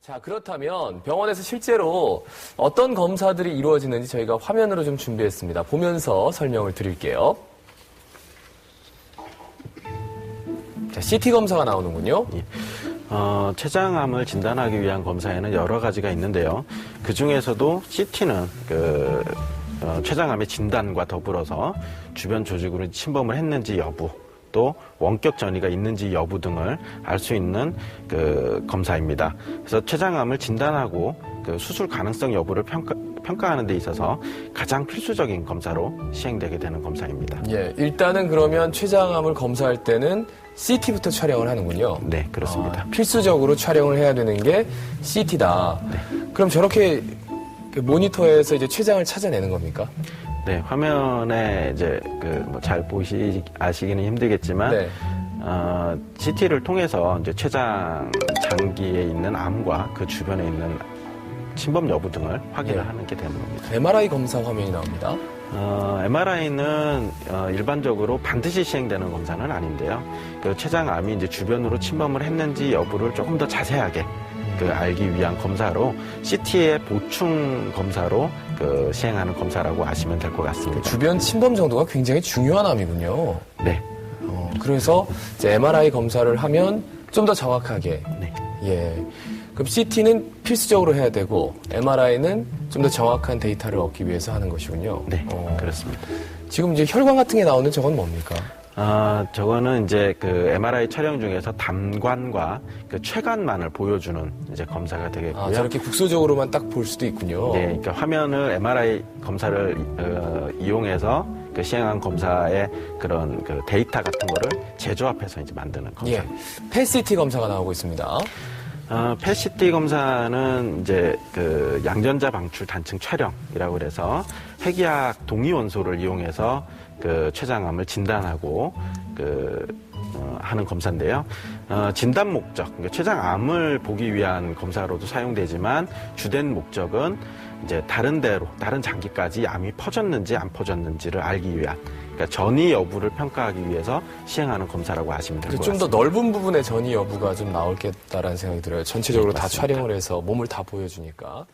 자, 그렇다면 병원에서 실제로 어떤 검사들이 이루어지는지 저희가 화면으로 좀 준비했습니다. 보면서 설명을 드릴게요. 자, CT 검사가 나오는군요. 어, 췌장암을 진단하기 위한 검사에는 여러 가지가 있는데요. 그 중에서도 CT는 그 어, 췌장암의 진단과 더불어서 주변 조직으로 침범을 했는지 여부, 또 원격 전이가 있는지 여부 등을 알 수 있는 그 검사입니다. 그래서 췌장암을 진단하고 그 수술 가능성 여부를 평가, 평가하는 데 있어서 가장 필수적인 검사로 시행되게 되는 검사입니다. 예, 일단은 그러면 췌장암을 검사할 때는 CT부터 촬영을 하는군요. 네, 그렇습니다. 아, 필수적으로 촬영을 해야 되는 게 CT다. 그럼 저렇게 그 모니터에서 이제 췌장을 찾아내는 겁니까? 네, 화면에 이제 그뭐잘 보시 아시기는 힘들겠지만 네. 어, CT를 통해서 이제 췌장 장기에 있는 암과 그 주변에 있는 침범 여부 등을 확인을 네. 하는 게 되는 겁니다. MRI 검사 화면이 나옵니다. 어, MRI는 어, 일반적으로 반드시 시행되는 검사는 아닌데요. 그 췌장암이 이제 주변으로 침범을 했는지 여부를 조금 더 자세하게 그 알기 위한 검사로 CT의 보충 검사로 그 시행하는 검사라고 아시면 될 것 같습니다. 주변 침범 정도가 굉장히 중요한 암이군요. 네. 어, 그래서 이제 MRI 검사를 하면 좀 더 정확하게. 네. 예. 그럼 CT는 필수적으로 해야 되고 MRI는 좀 더 정확한 데이터를 얻기 위해서 하는 것이군요. 네, 어, 그렇습니다. 지금 이제 혈관 같은 게 나오는 저건 뭡니까? 아, 저거는 이제 그 MRI 촬영 중에서 담관과 그 최간만을 보여주는 이제 검사가 되겠고요. 아, 저렇게 국소적으로만 딱 볼 수도 있군요. 네, 그러니까 화면을 MRI 검사를 어, 이용해서 그 시행한 검사의 그런 그 데이터 같은 거를 재조합해서 이제 만드는 검사. 예. PET-CT 검사가 나오고 있습니다. 어, PET-CT 검사는 이제 그 양전자 방출 단층 촬영이라고 그래서 핵의학 동위 원소를 이용해서 그 췌장암을 진단하고 그 어, 하는 검사인데요. 어, 진단 목적, 그러니까 췌장암을 보기 위한 검사로도 사용되지만 주된 목적은 이제 다른 데로 다른 장기까지 암이 퍼졌는지 안 퍼졌는지를 알기 위한 그러니까 전이 여부를 평가하기 위해서 시행하는 검사라고 하시면 될것좀 같습니다. 더 넓은 부분의 전이 여부가 좀 나올겠다라는 생각이 들어요. 전체적으로 네, 다. 촬영을 해서 몸을 다 보여주니까.